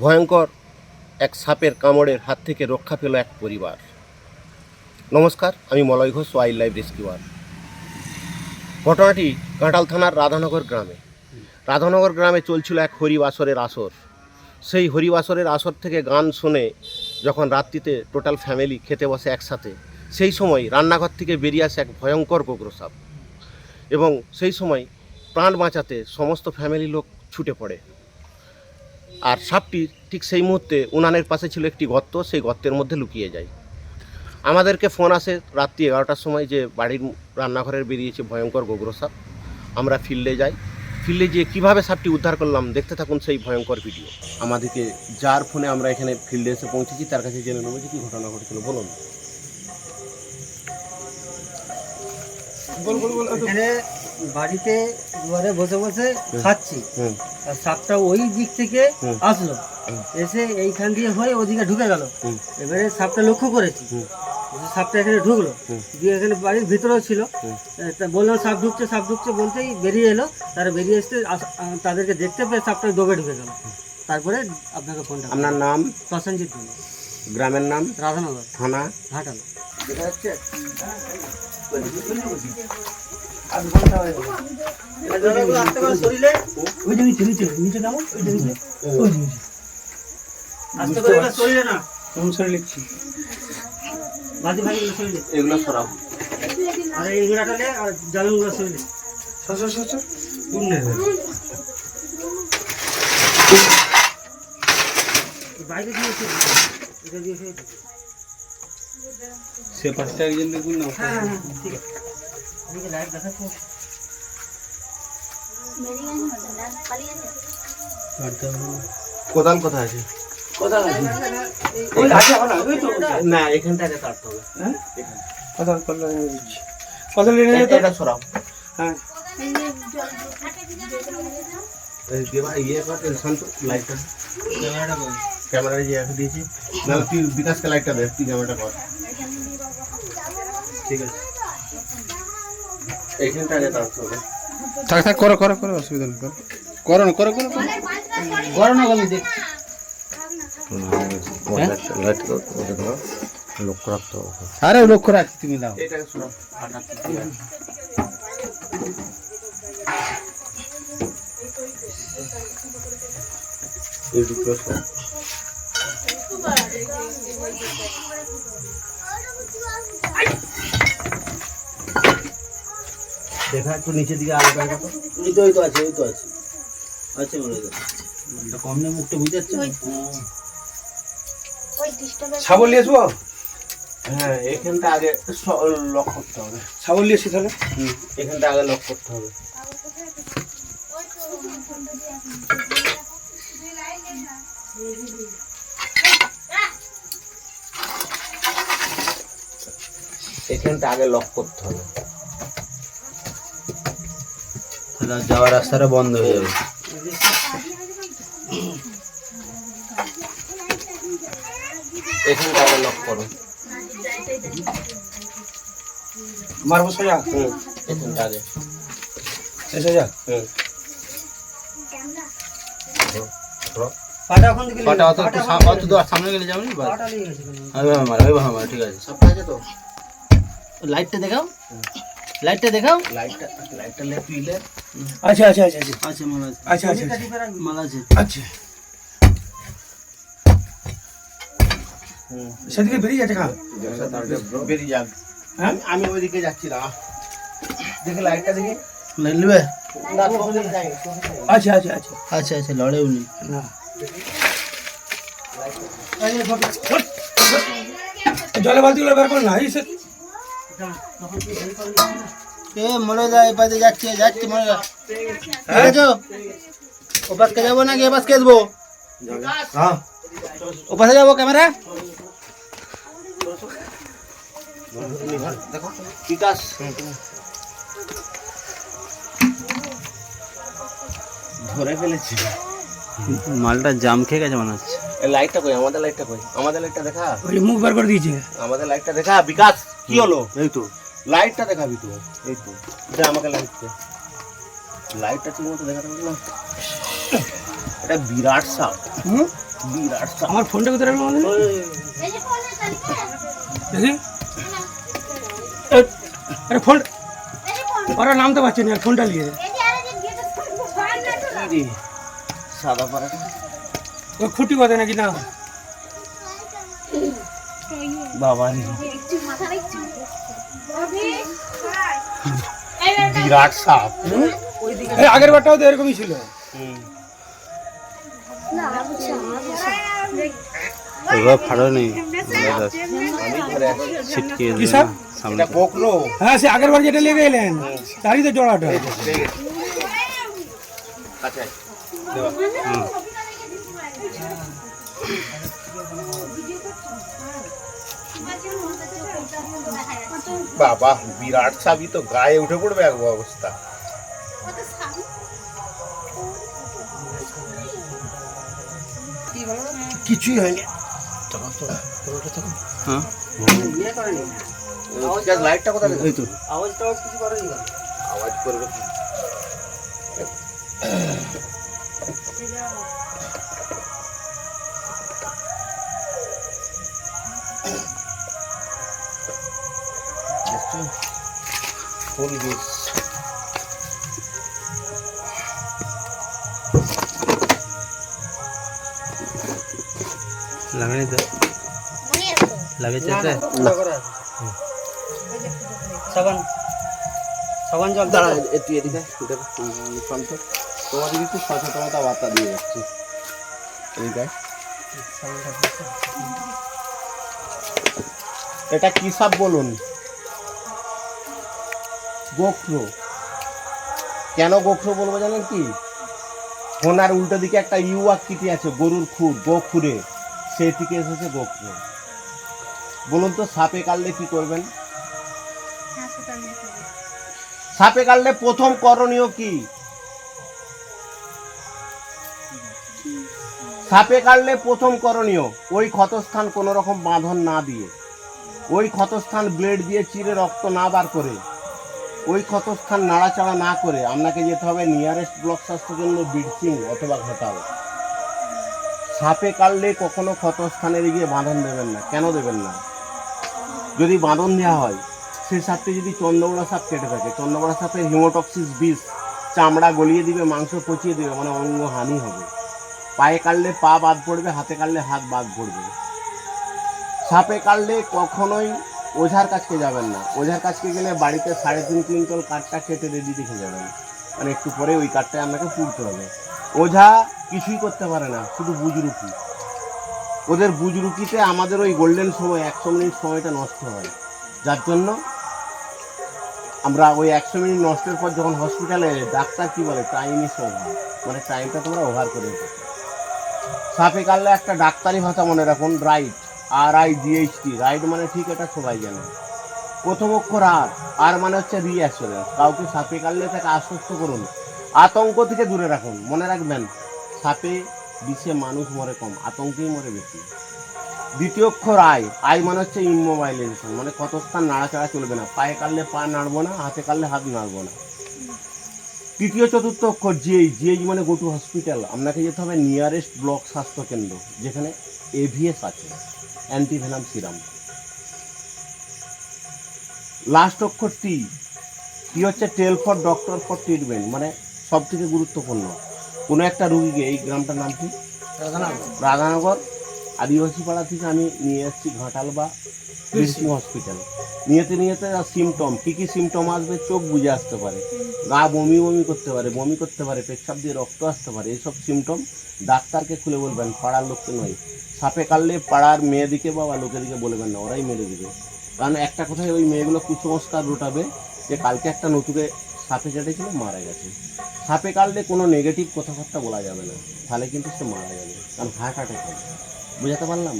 ভয়ঙ্কর এক সাপের কামড়ের হাত থেকে রক্ষা পেল এক পরিবার। নমস্কার, আমি Malay Ghosh wild life rescuer ঘটনাটি কাঁটাল থানার রাধানগর গ্রামে। রাধানগর গ্রামে চলছিল এক হরিবাসরের আসর। সেই হরিবাসরের আসর থেকে গান শুনে যখন রাত্রিতে টোটাল ফ্যামিলি খেতে বসে একসাথে, সেই সময় রান্নাঘর থেকে বেরিয়ে আসে এক ভয়ঙ্কর গোগ্র সাপ। এবং সেই সময় প্রাণ বাঁচাতে সমস্ত ফ্যামিলি লোক ছুটে পড়ে। আর সাপটি ঠিক সেই মুহূর্তে উনানের পাশে ছিল একটি গর্ত, সেই গর্তের মধ্যে লুকিয়ে যায়। আমাদেরকে ফোন আসে রাত্রি এগারোটার সময় যে বাড়ির রান্নাঘরের বেরিয়েছে ভয়ঙ্কর গোগ্র সাপ। আমরা ফিল্ডে যাই। ফিল্ডে গিয়ে কীভাবে সাপটি উদ্ধার করলাম দেখতে থাকুন সেই ভয়ঙ্কর ভিডিও। আমাদেরকে যার ফোনে আমরা এখানে ফিল্ডে এসে পৌঁছেছি, তার কাছে জেনে নেব যে কী ঘটনা ঘটেছিল। বলুন। বাড়িতে দুয়ারে বসে বসে খাচ্ছি। আর সাপটা ওই দিক থেকে আসলো। এসে এইখান দিয়ে হয়ে ওদিকে ঢুকে গেল। এবারে সাপটা লক্ষ্য করেছি। সাপটা এখানে ঢুকলো। দিয়ে এখানে বাড়ির ভিতরেও ছিল। তা বললাম সাপ ঢুকছে সাপ ঢুকছে বলতেই বেরিয়ে এলো। তারা বেরিয়ে এসে তাদেরকে দেখতে পেয়ে সাপটা দৌড়ে ঢুকে গেল। তারপরে আপনাকে ফোনটা আপনার নাম? প্রসেনজিৎ গ্রামের নাম? রাধানগর। থানা? ঘাটালো। আস্তে করে এগুলো সরাও আর এই ঘোড়াটালে আর জালনগুলো শরীরে বাইরে দিয়েছে এটা দিয়েছে সে পাশটা একজন দেখুন না হ্যাঁ হ্যাঁ, ঠিক আছে। এদিকে লাইট দেখাচ্ছ? কোদাল কোথায় আছে? তো। না এখানটাকে কাটতে হবে। কথা করলে এনে দিচ্ছি কথা এনে যেত এটা সরাও। হ্যাঁ। ইয়ে ক্যামেরা দিয়েছি। না তুই বিকাশকে লাইটটা দে তুই ক্যামেরাটা কর। ঠিক আছে। এইখানটাকে কাটতে হবে। থাক থাক করো করো করো অসুবিধা নেই করো। করো না করো করো করো। না আমি দেখ লক্ষ্য রাখতে হবে। আরে লক্ষ্য রাখ তুমি দাও এই দুটো সরাও দেখা একটু নিচের দিকে আলো দেখা তো। ওই তো ওই তো আছে ওই তো আছে। আছে মনে হয় এটা কম না। মুখটা বুঝতে পারছ ছাগল নিয়ে আসব? হ্যাঁ এখানটা আগে লক করতে হবে। ছাগল নিয়ে এসি তাহলে? হুম এখানটা আগে লক করতে হবে। এখানটা আগে লক করতে হবে। যাওয়ার রাস্তাটা বন্ধ হয়ে যাবে। এখানটা আগে লক করো। মারবো সোজা? হুম এখানটা আগে। এ সোজা? হুম। ধরো। পাটা ওখান থেকে পাটা অত দূর সামনে গেলে যাবেন পাটা লেগে গেছে কেন? ওইভাবে মারো ওইভাবে মারো ঠিক আছে। তো। লাইটটা দেখাও। লাইটটা দেখাও। লাইটটা লাইটটা লে তুই লে আচ্ছা আচ্ছা আচ্ছা আচ্ছা। আছে মালা আছে। আচ্ছা আচ্ছা মালা আছে। আচ্ছা। হুম। সেদিকে বেরিয়ে যাচ্ছে খা বেরিয়ে যাক। হ্যাঁ? আমি- আমি ওইদিকে যাচ্ছি না দেখি লাইটটা দেখি। লাইট নেবে? না তোকে যাই তোকে যাই। আচ্ছা আচ্ছা আচ্ছা। আচ্ছা আচ্ছা লড়েও নি। না জলে বালতিগুলো বের করে না। এই সে এ মনে যায় এপাশে যাচ্ছে যাচ্ছে মনে যায় ঠিক আছে? ও পাশকে যাব নাকি? এ পাশকে আসব? হ্যাঁ। ও পাশে যাব ক্যামেরা? দেখো। বিকাশ ধরে ফেলেছি। মালটা জাম খেয়ে গেছে মনে হচ্ছে। এই লাইটটা কই? আমাদের লাইটটা কই? আমাদের লাইটটা দেখা? ওই মুখ বের করে দিয়েছে। আমাদের লাইটটা দেখা? বিকাশ! কি হলো? এই তো। লাইটটা দেখাবি তুই এই তো। দে আমাকে লাইট লাইটটা ঠিক মতো দেখাতে পারবি না? এটা বিরাট সাপ হুম? বিরাট সাপ। আমার ফোনটা কোথায় এ, আরে ফোন ওরা নামতে পারছে না ফোনটা নিয়ে। সাদা পাড়াটা? ওই খুঁটি কথা নাকি না? বাবা বিরাট সাপ এই আগের বারটাও তো এরকমই ছিল। এবার ফাড়ো নেই। ছিটকে কোকরো হ্যাঁ সে আগের বার যেটা লেগে এলেন তারই তো জোড়াটা। আচ্ছা। বাবা বিরাট সাপই তো গায়ে উঠে পড়বে এক অবস্থা। কিছুই হয়নি। হ্যাঁ। ইয়ে করেনি লাইটটা কোথায় এই তো। আওয়াজ টাওয়াজ কিছু করেনি আওয়াজ করবে। কি? দেখছ? ফুল বীজ লাগানি তো লাগাইছে না, না, ওটা করা আছে। সাবান সাবান জল দাঁড়া একটু এদিকে আয়, দেখো, উম, শান্ত। তোমাদের একটু সচেতনতা বার্তা দিয়ে যাচ্ছি এদিকে আয়। এটা কি সাপ বলুন গোখরো। কেন গোখরো বলব জানেন কি? হোনার উল্টো দিকে একটা ইউ আকৃতি আছে গরুর খুর গোখুরে। সেই থেকে এসেছে গোখরো। বলুন তো সাপে কাটলে কি করবেন? সাপে কাটলে প্রথম করণীয় কি? সাপে কাটলে প্রথম করণীয় ওই ক্ষতস্থান কোনো রকম বাঁধন না দিয়ে ওই ক্ষতস্থান ব্লেড দিয়ে চিরে রক্ত না বার করে ওই ক্ষতস্থান নাড়াচাড়া না করে আপনাকে যেতে হবে নিয়ারেস্ট ব্লক স্বাস্থ্যকেন্দ্র বিডসিং অথবা ঘাটাল সাপে কাটলে কখনো ক্ষতস্থানের গিয়ে বাঁধন দেবেন না। কেন দেবেন না? যদি বাঁধন দেওয়া হয়, সেই সাপটি যদি চন্দ্রবড়া সাপ কেটে থাকে চন্দ্রবড়া সাপের হিমোটক্সিস বিষ চামড়া গলিয়ে দিবে, মাংস পচিয়ে দেবে মানে অঙ্গ হানি হবে। পায়ে কাটলে পা বাদ পড়বে, হাতে কাটলে হাত বাদ পড়বে। সাপে কাটলে কখনোই ওঝার কাছকে যাবেন না। ওঝার কাছকে গেলে বাড়িতে সাড়ে তিন কুইন্টল কাঠটা কেটে রেডি রেখে যাবেন। মানে একটু পরে ওই কাঠটা আপনাকে পুড়তে হবে। ওঝা কিছুই করতে পারে না, শুধু বুজরুকি। ওদের বুজরুকিতে আমাদের ওই গোল্ডেন সময়, একশো মিনিট সময়টা নষ্ট হয়। যার জন্য আমরা ওই একশো মিনিট নষ্টের পর যখন হসপিটালে ডাক্তার কি বলে টাইম ইস ওভার মানে টাইমটা তোমরা ওভার করে সাপে কাটলে একটা ডাক্তারি ভাষা মনে রাখুন right R I G H T right মানে ঠিক এটা সবাই জানে। প্রথম অক্ষর আর আর মানে হচ্ছে রিঅ্যাসুরেন্স কাউকে সাপে কাটলে তাকে আশ্বস্ত করুন। আতঙ্ক থেকে দূরে রাখুন, মনে রাখবেন, সাপে বিশ্বে মানুষ মরে কম, আতঙ্কেই মরে বেশি। দ্বিতীয় অক্ষর আই আই মানে হচ্ছে ইমোবাইলাইজেশন মানে ক্ষতস্থান, নাড়াচাড়া চলবে না। পায়ে কাটলে পা নাড়বো না, হাতে কাটলে হাত নাড়বো না। তৃতীয়, চতুর্থ অক্ষর জিএইচ জিএইচ মানে গো টু হসপিটাল আপনাকে যেতে হবে নিয়ারেস্ট ব্লক স্বাস্থ্য কেন্দ্র, যেখানে এভিএস আছে। Antivenom serum. লাস্ট অক্ষর টি টি হচ্ছে? Tell for doctor for treatment মানে সব থেকে গুরুত্বপূর্ণ। কোনো একটা রুগীকে এই গ্রামটার নাম কি? রাধানগর। আদিবাসী পাড়া থেকে আমি নিয়ে এসেছি ঘাটাল বা বীরসিং হসপিটাল নিয়েতে নিয়েতে সিমটম কী কী সিমটম আসবে চোখ বুঝে আসতে পারে। গা বমি বমি করতে পারে, বমি করতে পারে, পেচ্ছাপ দিয়ে রক্ত আসতে পারে এইসব সিমটম ডাক্তারকে খুলে বলবেন, পাড়ার লোককে নয়। সাপে কাটলে পাড়ার মেয়েদিকে বা লোকেদিকে বলবেন না, ওরাই মেরে দিবে। কারণ একটা কথায় ওই মেয়েগুলো কুসংস্কার রোটাবে যে কালকে একটা নতুকে সাপে কেটেছিল, মারা গেছে। সাপে কাটলে কোনো নেগেটিভ কথাবার্তা বলা যাবে না, তাহলে কিন্তু সে মারা যাবে, কারণ হার্ট অ্যাটাক হবে। বুঝাতে পারলাম?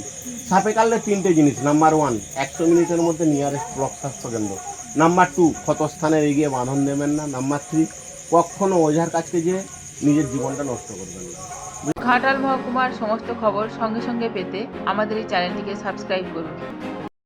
সাপে কাটলে তিনটে জিনিস। নাম্বার ওয়ান একশো মিনিটের মধ্যে নিয়ারেস্ট ব্লক স্বাস্থ্য কেন্দ্র নাম্বার টু ক্ষতস্থানে এগিয়ে বাঁধন দেবেন না। নাম্বার থ্রি কখনো ওঝার কাছকে যেয়ে নিজের জীবনটা নষ্ট করবেন না। ঘাটাল মহকুমার সমস্ত খবর সঙ্গে সঙ্গে পেতে আমাদের এই চ্যানেলটিকে সাবস্ক্রাইব করুন।